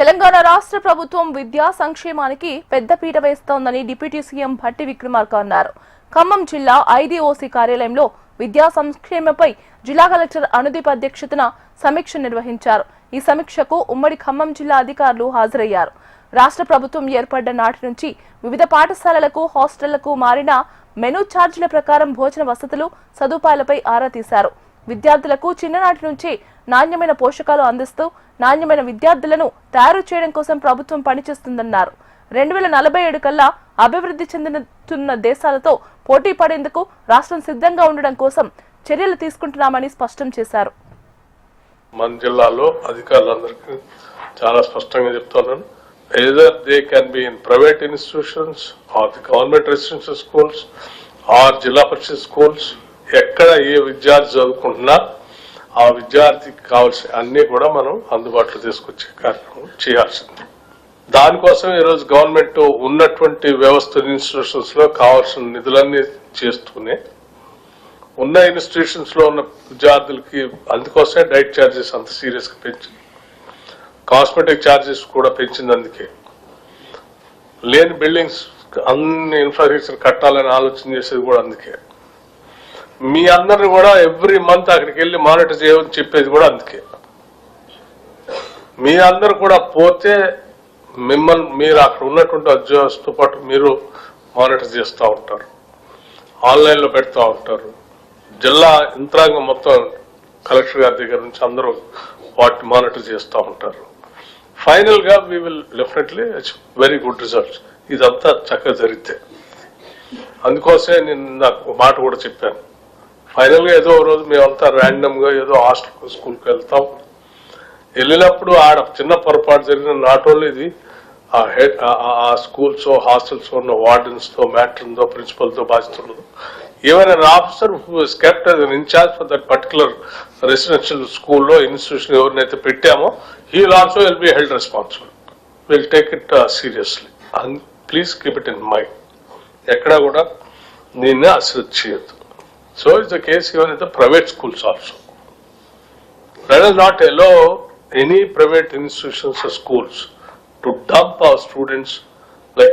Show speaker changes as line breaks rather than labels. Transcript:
తెలంగాణ రాష్ట్ర ప్రభుత్వం విద్యా సంక్షేమానికి పెద్దపీట వేస్తోందని డిప్యూటీ సీఎం భట్టి విక్రమార్క అన్నారు. ఖమ్మం జిల్లా ఐదీఓసీ కార్యాలయంలో విద్యా సంక్షేమపై జిల్లా కలెక్టర్ అనుదీప్ అధ్యక్షతన సమీక్ష నిర్వహించారు. ఈ సమీక్షకు ఉమ్మడి ఖమ్మం జిల్లా అధికారులు హాజరయ్యారు. రాష్ట్ర ప్రభుత్వం ఏర్పడ్డ నాటి నుంచి వివిధ పాఠశాలలకు హాస్టళ్ళకు మారిన మెనూ ఛార్జీల ప్రకారం భోజన వసతులు సదుపాయాలపై ఆరా తీశారు. విద్యార్థులకు చిన్ననాటి నుంచి నాణ్యమైన పోషకాలు అందిస్తూ నాణ్యమైన విద్యార్థులను తయారు చేయడం కోసం ప్రభుత్వం పనిచేస్తుందన్నారు. రెండు వేల నలభై ఏడు కల్లా అభివృద్ధి చెందుతున్న దేశాలతో పోటీ పడేందుకు రాష్ట్రం సిద్ధంగా ఉండడం కోసం చర్యలు తీసుకుంటున్నామని స్పష్టం చేశారు.
మన జిల్లాలో అధికారులందరికీ చాలా స్పష్టంగా చెప్తున్నాను. Either they can be in private institutions or the government residential schools or Zilla Parishad schools ఎక్కడ ఏ విద్యార్థి చదువుకుంటున్నా ఆ విద్యార్థికి కావాల్సిన అన్ని కూడా మనం అందుబాటులో తీసుకొచ్చే కార్యక్రమం చేయాల్సింది. దానికోసం ఈరోజు గవర్నమెంట్ ఉన్నటువంటి వ్యవస్థ ఇన్స్టిట్యూషన్స్లో కావాల్సిన నిధులన్నీ చేస్తూనే ఉన్న ఇన్స్టిట్యూషన్స్లో ఉన్న విద్యార్థులకి అందుకోసమే డైట్ ఛార్జెస్ అంత సీరియస్గా కాస్మెటిక్ ఛార్జెస్ కూడా పెంచింది అందుకే లేని బిల్డింగ్స్ అన్ని ఇన్ఫ్రాస్ట్రక్చర్ కట్టాలని ఆలోచన చేసేది కూడా అందుకే. మీ అందరిని కూడా ఎవ్రీ మంత్ అక్కడికి వెళ్ళి మానిటర్ చేయమని చెప్పేది కూడా అందుకే. మీ అందరు కూడా పోతే మిమ్మల్ని మీరు అక్కడ ఉన్నటువంటి ఉద్యోగస్తుతో పాటు మీరు మానిటర్ చేస్తూ ఉంటారు. ఆన్లైన్లో పెడతా ఉంటారు. జిల్లా యంత్రాంగం మొత్తం కలెక్టర్ గారి దగ్గర నుంచి అందరూ వాటిని మానిటర్ చేస్తూ ఉంటారు. ఫైనల్గా we will definitely very good results ఇదంతా చక్కగా జరిగితే. అందుకోసమే నేను నాకు మాట కూడా చెప్పాను. ఫైనల్గా ఏదో ఒక రోజు మేమంతా ర్యాండమ్గా ఏదో హాస్టల్ స్కూల్కి వెళ్తాం. వెళ్ళినప్పుడు ఆడ చిన్న పొరపాటు జరిగిన నాట్ ఓన్లీ ఇది ఆ హెడ్ ఆ స్కూల్స్ హాస్టల్స్ ఉన్న వార్డెన్స్తో మ్యాట్రన్తో ప్రిన్సిపల్తో బాధితులు ఏమైనా officer kept in charge for that particular residential స్కూల్లో ఇన్స్టిట్యూషన్ ఎవరినైతే పెట్టామో he also will be held responsible. Will take it seriously. And please keep it in mind. ఎక్కడా కూడా దీన్ని అశ్రద్ధ చేయొద్దు. So is the case even in the private schools also. Let us not allow any private institutions or schools to dump our students